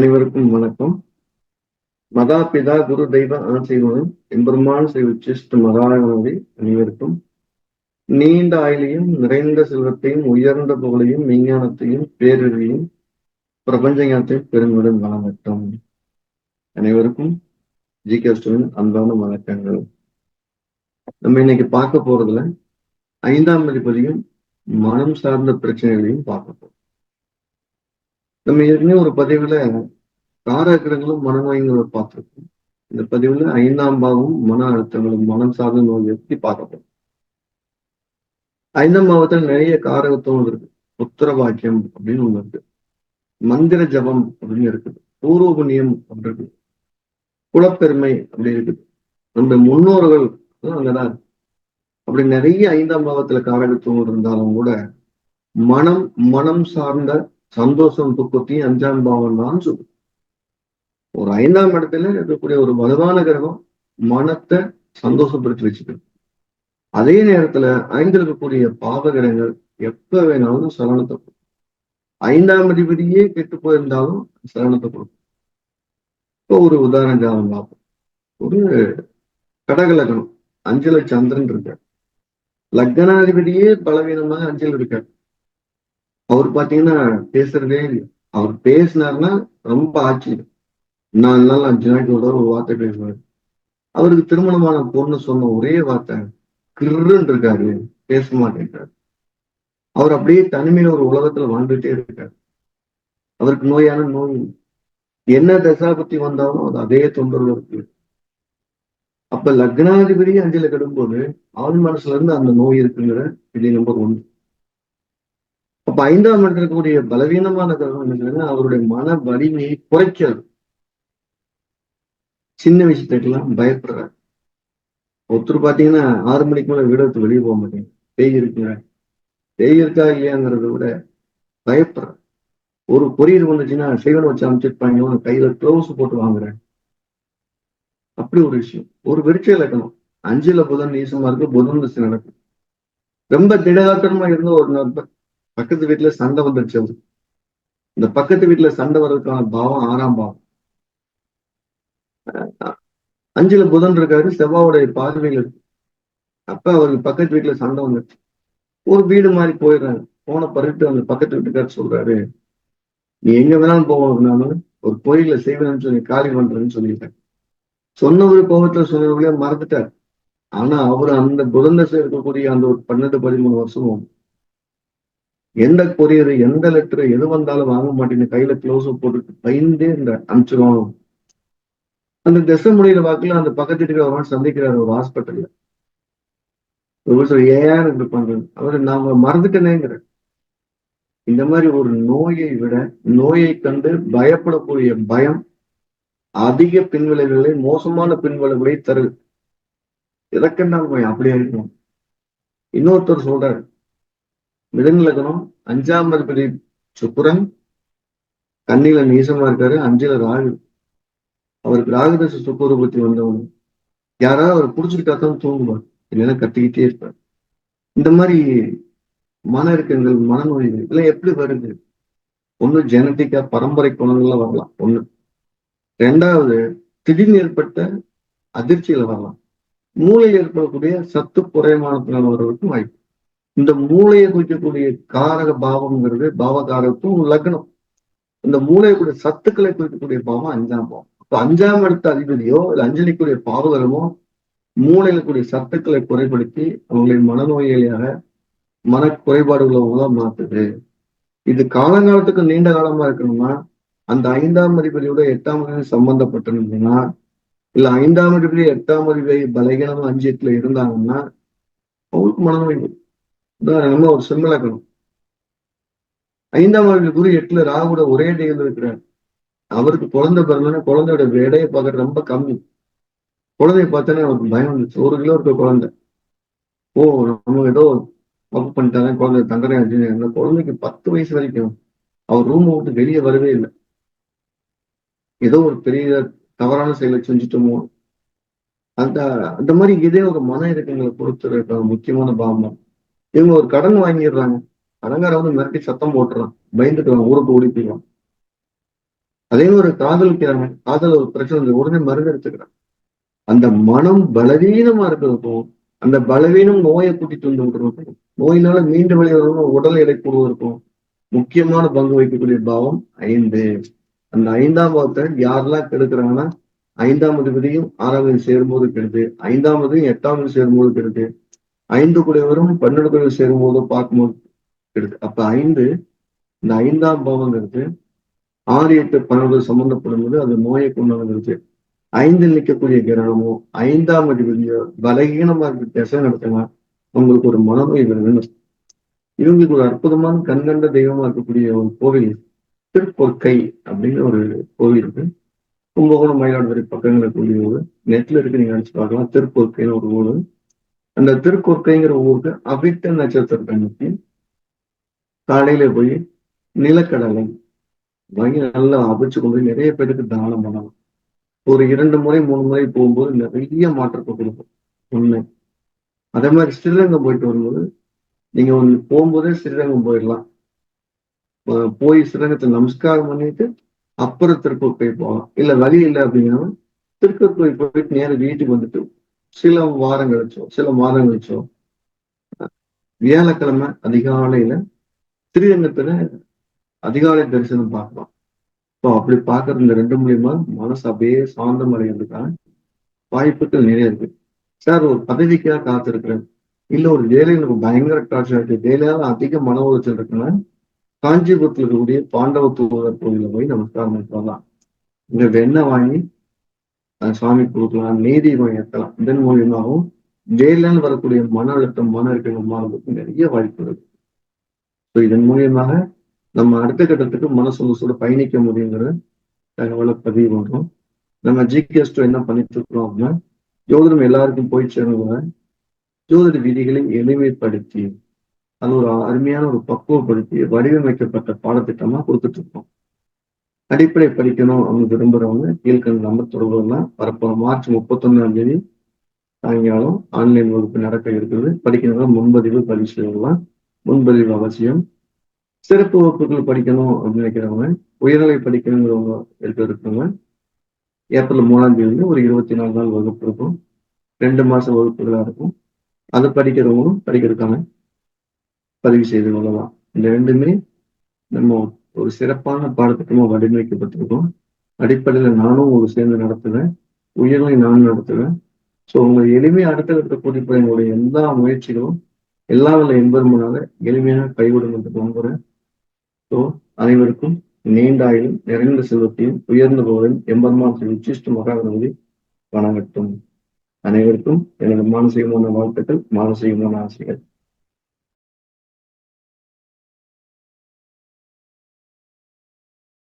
அனைவருக்கும் வணக்கம். மதா பிதா குரு தெய்வ ஆசைவனும் எம்பெருமான் ஸ்ரீ உச்சிஷ்ட மகாநதி அனைவருக்கும் நீண்ட ஆயுளையும் நிறைந்த செல்வத்தையும் உயர்ந்த புகழையும் விஞ்ஞானத்தையும் பேரறிவையும் பிரபஞ்ச ஞானத்தையும் பெருங்குடன் வழங்கட்டும். அனைவருக்கும் ஜி கேஸ்டன் அன்பான வணக்கங்கள். நம்ம இன்னைக்கு பார்க்க போறதுல ஐந்தாம் அதிபதியும் மனம் சார்ந்த பிரச்சனைகளையும் பார்க்க போறோம். நம்ம ஏற்கனவே ஒரு பதிவுல காரகிரகங்களும் மனநோய்களும் பார்த்துருக்கோம். இந்த பதிவுல ஐந்தாம் பாவம் மன அழுத்தங்களும் மனம் சார்ந்த நோய் எப்படி பார்க்கப்படும் ஐந்தாம் பாவத்துல நிறைய காரகத்துவம் இருக்கு. புத்திர வாக்கியம் அப்படின்னு ஒண்ணு இருக்கு. மந்திர ஜபம் அப்படின்னு இருக்குது. பூர்வ புண்ணியம் அப்படி இருக்குது. குலப்பெருமை அப்படி இருக்குது. நம்ம முன்னோர்கள் அங்கதான் அப்படி நிறைய ஐந்தாம் பாவத்துல காரகத்துவம் இருந்தாலும் கூட மனம் மனம் சார்ந்த சந்தோஷம் துக்கத்தையும் அஞ்சாம் பாவம் தான் சொல்லும் ஒரு ஐந்தாம் இடத்துல இருக்கக்கூடிய ஒரு வலுவான கிரகம் மனத்தை சந்தோஷப்படுத்தி வச்சுக்கணும். அதே நேரத்துல ஐந்து இருக்கக்கூடிய பாவகிரகங்கள் எப்ப வேணாலும் சலனத்தை கொடுக்கும். ஐந்தாம் அதிபதியே கெட்டு போயிருந்தாலும் சலனத்தை கொடுக்கும். இப்போ ஒரு உதாரணம் பார்ப்போம். ஒரு கடகலக்கணம் அஞ்சல சந்திரன் இருக்கார். லக்னாதிபதியே பலவீனமாக அஞ்சல் இருக்காரு. அவர் பாத்தீங்கன்னா பேசுறதே இல்லை. அவர் பேசினார்னா ரொம்ப ஆச்சரியம் நாலு நாள் அஞ்சு நாளைக்கு ஒரு ஒரு வார்த்தை பேசுவார். அவருக்கு திருமணமான பொண்ணு சொன்ன ஒரே வார்த்தை கிருன்னு இருக்காரு பேச மாட்டேங்கிறாரு அவர் அப்படியே தனிமையில ஒரு உலகத்துல வாழ்ந்துட்டே இருக்காரு. அவருக்கு நோயான நோய். என்ன தசாபத்தி வந்தாலும் அது அதே தொந்தரவு இருக்கு. அப்ப லக்னாதிபதி அஞ்சல கெடும்போது ஆள் மனசுல இருந்து அந்த நோய் இருக்குங்கிற இது நம்பர் ஒன்று அப்ப ஐந்தாம் இடத்துல இருக்கக்கூடிய பலவீனமான கிரகம் என்ன அவருடைய மன வலிமையை குறைக்கிறது. சின்ன விஷயத்துக்கெல்லாம் பயப்படுறாரு. ஒருத்தர் பாத்தீங்கன்னா ஆறு மணிக்கு மேல வீடு எடுத்து வெளியே போக மாட்டேங்க பேய் இருக்கிற பேய் இருக்கா இல்லையாங்கிறத விட பயப்படுற ஒரு பொரியல் வந்துச்சுன்னா செய்வனை வச்சு அமைச்சிருப்பாங்க கையில க்ளவுஸ் போட்டு வாங்குறேன் அப்படி ஒரு விஷயம். ஒரு வெறிச்ச இலக்கணம் அஞ்சுல புதன் நீசமா இருக்கு புதன் திசை நடக்கும். ரொம்ப திடகாத்திரமா இருந்த ஒரு நண்பர் பக்கத்து வீட்டுல சண்டை வந்துருச்சு அவரு இந்த பக்கத்து வீட்டுல சண்டை வர்றதுக்கான பாவம் ஆறாம் பாவம். அஞ்சுல புதன் இருக்காரு செவ்வாவுடைய பார்வையில் இருக்கு. அப்ப அவருக்கு பக்கத்து வீட்டுல சண்டை வந்துருச்சு. ஒரு வீடு மாதிரி போயிடுறாங்க. போன பருட்டு அந்த பக்கத்து வீட்டுக்காரர் சொல்றாரு நீ எங்க வேணாலும் போகணும்னாலும் ஒரு கோயில செய்வேன்னு சொல்லி காலி பண்றேன்னு சொல்லிட்டேன் சொன்னவரு கோபத்துல சொன்னவர்களே மறந்துட்டார். ஆனா அவர் அந்த புதந்தசை இருக்கக்கூடிய அந்த ஒரு பன்னெண்டு பதிமூணு வருஷமும் எந்த கொரியர் எந்த லெட்டர் எது வந்தாலும் வாங்க மாட்டேன்னு கையில க்ளோஸ் போட்டுட்டு பயந்தே இந்த அனுப்பிச்சிருவாங்க. அந்த திசை முடியிற வாக்குல அந்த பக்கத்து இருக்கிற சந்திக்கிறார் ஒரு ஹாஸ்பிட்டல்ல ஏன் இப்படி பண்றது அவர் நாம மறந்துட்டனேங்கிற இந்த மாதிரி ஒரு நோயை விட நோயை கண்டு பயப்படக்கூடிய பயம் அதிக பின்விளைவுகளை மோசமான பின்விளைவுகளை தருது. இதற்கென்றால் பயம் அப்படியே இருக்கும். இன்னொருத்தர் சொல்றாரு மிதன் லக்னம் அஞ்சாம் அதிபதி சுக்குரன் கண்ணில நீசமா இருக்காரு அஞ்சுல ராகு. அவருக்கு ராகுதச சுக்குரூபத்தி பத்தி யாராவது அவர் புடிச்சுக்கிட்டா தான் தூங்குவார். இல்லைன்னா கத்திக்கிட்டே இருப்பார். இந்த மாதிரி மன இருக்கங்கள் மனநோய்கள் இதெல்லாம் எப்படி வருது? ஒண்ணு ஜெனட்டிக்கா பரம்பரை குணங்கள்ல வரலாம். ஒண்ணு. ரெண்டாவது திடீர்னு ஏற்பட்ட அதிர்ச்சியில வரலாம். மூளையில் ஏற்படக்கூடிய சத்து குறைமானத்தினால் வர்றதுக்கும் வாய்ப்பு. இந்த மூளையை குறிக்கக்கூடிய காரக பாவம்ங்கிறது பாவகாரத்தும் லக்னம். இந்த மூளையக்கூடிய சத்துக்களை குறிக்கக்கூடிய பாவம் அஞ்சாம் பாவம். இப்ப அஞ்சாம் இடத்த அதிபதியோ இல்ல அஞ்சலிக்குரிய பாவகரமோ மூளையில கூடிய சத்துக்களை குறைபடுத்தி அவங்களின் மனநோயாளியாக மன குறைபாடுகளை மாத்துது. இது காலங்காலத்துக்கு நீண்ட காலமா இருக்கணும்னா அந்த ஐந்தாம் அதிபதியோட எட்டாம் அதிபதி சம்பந்தப்பட்டிருந்ததுன்னா இல்ல ஐந்தாம் அதிபதி எட்டாம் அதிபதி பலகீனமா அஞ்சு எட்டுல இருந்தாங்கன்னா அவங்களுக்கு மனநோய் உதாரணமா ஒரு சிம்மலக்கணம். ஐந்தாம் ஆண்டு குரு எட்டுல ராகுட ஒரே டேல இருக்கிறார். அவருக்கு குழந்தை பிறந்தோன்னா குழந்தையோட எடையை பார்க்கறது ரொம்ப கம்மி. குழந்தைய பார்த்தோன்னே அவருக்கு பயம் வந்துச்சு. ஒரு கிலோ இருக்க குழந்தை. ஓ நம்ம ஏதோ தப்பு பண்ணிட்டாங்க குழந்தை தண்டனை அப்படின்னு அந்த குழந்தைக்கு பத்து வயசு வரைக்கும் அவர் ரூமை விட்டு வெளியே வரவே இல்லை. ஏதோ ஒரு பெரிய தவறான செயலை செஞ்சுட்டோமோ. அந்த அந்த மாதிரி இதே ஒரு மன இறக்கங்களை பொறுத்து முக்கியமான பாவம். இவங்க ஒரு கடன் வாங்கிடுறாங்க. கடங்கார வந்து மிரட்டி சத்தம் போட்டுறான். பயந்துட்டு ஊருக்கு ஓடி அதே ஒரு காதலிக்கிறாங்க காதல் ஒரு பிரச்சனை உடனே மருந்து எடுத்துக்கிறாங்க அந்த மனம் பலவீனமா இருக்கிறதுக்கும் அந்த பலவீனம் நோயை கூட்டிட்டு வந்து விடுறதுக்கும் நோயினால மீண்டு வெளிவரணும் உடல் எடை கூடுவதற்கும் முக்கியமான பங்கு வகிக்கக்கூடிய பாவம் ஐந்து. அந்த ஐந்தாம் பாவத்தை யாரெல்லாம் கெடுக்கிறாங்கன்னா ஐந்தாம் அதிபதியும் ஆறாவது சேரும்போது கெடுது ஐந்தாம் அதிபதியும் எட்டாம் சேரும்போது கெடுது ஐந்து குடையவரும் பன்னெண்டு குடையவர் சேரும்போது பார்க்கும்போது எடுத்து அப்ப ஐந்து இந்த ஐந்தாம் பாவங்கிறது ஆறு எட்டு பன்னெண்டு சம்பந்தப்படும் போது அது நோயை கொண்டாடுகிறது ஐந்தில் நிற்கக்கூடிய கிரகமோ ஐந்தாம் அதிபதியோ பலகீனமா இருக்க திசை நடத்தினா உங்களுக்கு ஒரு மனநோய் வருதுன்னு. இவங்களுக்கு ஒரு அற்புதமான கண்கண்ட தெய்வமா இருக்கக்கூடிய ஒரு கோவில் திருப்பொற்கை அப்படின்னு ஒரு கோவில் இருக்கு. கும்பகோணம் மயிலாடுதுறை பக்கங்கள் கூடிய ஊர் நெட்ல இருக்கு நீங்க நினைச்சு பார்க்கலாம். திருப்பொற்கைன்னு ஒரு ஊர். அந்த திருக்கொற்கைங்கிற ஊருக்கு அவிட்ட நட்சத்திரத்தை அன்னைக்கு காலையில போய் நிலக்கடலை வாங்கி நல்லா அவிச்சு கொண்டு போய் நிறைய பேருக்கு தானம் பண்ணலாம் ஒரு இரண்டு முறை மூணு முறை போகும்போது நிறைய மாற்றத்தை கொடுக்கும். உண்மை அதே மாதிரி ஸ்ரீரங்கம் போயிட்டு வரும்போது நீங்க ஒன்று போகும்போதே ஸ்ரீரங்கம் போயிடலாம். போய் ஸ்ரீரங்கத்தை நமஸ்காரம் பண்ணிட்டு அப்புறம் திருப்பூர் போகலாம். இல்ல வழி இல்லை அப்படின்னா திருப்பூர் போயிட்டு நேரம் வீட்டுக்கு வந்துட்டு சில வாரம் கழிச்சோ சில மாதம் கழிச்சோ வியாழக்கிழமை அதிகாலையில ஸ்ரீரங்கத்துல அதிகாலை தரிசனம் பார்க்கலாம். இப்போ அப்படி பார்க்கறது இந்த ரெண்டு மூலியமா மனசு அப்படியே சாந்தம் அடைகிறதுக்கான வாய்ப்புகள் நிறைய இருக்கு. சார் ஒரு பதவிக்காக காத்திருக்கிறேன். இல்ல ஒரு வேலை எனக்கு பயங்கர டார்ச்சர் இருக்கு வேலையால அதிக மன உளைச்சல் இருக்குன்னா காஞ்சிபுரத்தில் இருக்கக்கூடிய பாண்டவத்தூர் கோயில போய் நமஸ்காரம் பண்ணலாம் இங்க வெண்ணெய் வாங்கி சாமி கொடுக்கலாம் நீதி ஏற்றலாம் இதன் மூலியமாகவும் வேலையால் வரக்கூடிய மன அழுத்தம் மன அழுத்தம் மாறுவதற்கு நிறைய வாய்ப்பு இருக்கு. ஸோ இதன் மூலியமாக நம்ம அடுத்த கட்டத்துக்கு மனசொலசோட பயணிக்க முடியுங்கிற தகவலை பதிவு பண்றோம். நம்ம ஜிகேஸ்டோ என்ன பண்ணிட்டு இருக்கிறோம் அப்படின்னா ஜோதிடம் எல்லாருக்கும் போய் சேருங்க ஜோதிட விதிகளை எளிமைப்படுத்தி அது ஒரு அருமையான ஒரு பக்குவப்படுத்தி வடிவமைக்கப்பட்ட பாடத்திட்டமா கொடுத்துட்டு இருக்கோம். அடிப்படை படிக்கணும் அப்படின்னு விரும்புறவங்க கீழ்கண்ட நம்பர் தொடர்புலாம் வரப்போற மார்ச் முப்பத்தொன்னாம் தேதி சாயங்காலம் ஆன்லைன் வகுப்பு நடக்க இருக்கிறது படிக்கிறவங்க முன்பதிவு பதிவு செய்யலாம் முன்பதிவு அவசியம். சிறப்பு வகுப்புகள் படிக்கணும் அப்படின்னு நினைக்கிறவங்க உயர்நிலை படிக்கணுங்கிறவங்க எடுத்து இருக்கவங்க ஏப்ரல் மூணாம் தேதி ஒரு இருபத்தி நாலு நாள் வகுப்பு இருக்கும். ரெண்டு மாதம் வகுப்புகளாக இருக்கும். அதை படிக்கிறவங்களும் படிக்கிறதுக்கான பதிவு செய்து கொள்ளலாம். இந்த ரெண்டுமே நம்ம ஒரு சிறப்பான பாடத்திட்டமா வடிவமைக்கப்பட்டிருக்கும். அடிப்படையில நானும் ஒரு சேர்ந்து நடத்துவேன். உயர்நிலை நானும் நடத்துவேன். ஸோ உங்க எளிமையை அடுத்த கட்ட கூட்டிப்பட எங்களுடைய எல்லா முயற்சிகளும் எல்லா வல்ல என்பருமனால எளிமையாக கைவிடும் என்று நம்புகிறேன் ஸோ அனைவருக்கும் நீண்ட ஆயிலும் நிறைந்த செல்வத்தையும் உயர்ந்த போவதும் எம்பெருமான் ஸ்ரீ உச்சிஷ்ட மகாகணபதி வணங்கட்டும். அனைவருக்கும் எனது மானசீகமான வாழ்த்துக்கள் மானசீகமான ஆசைகள்.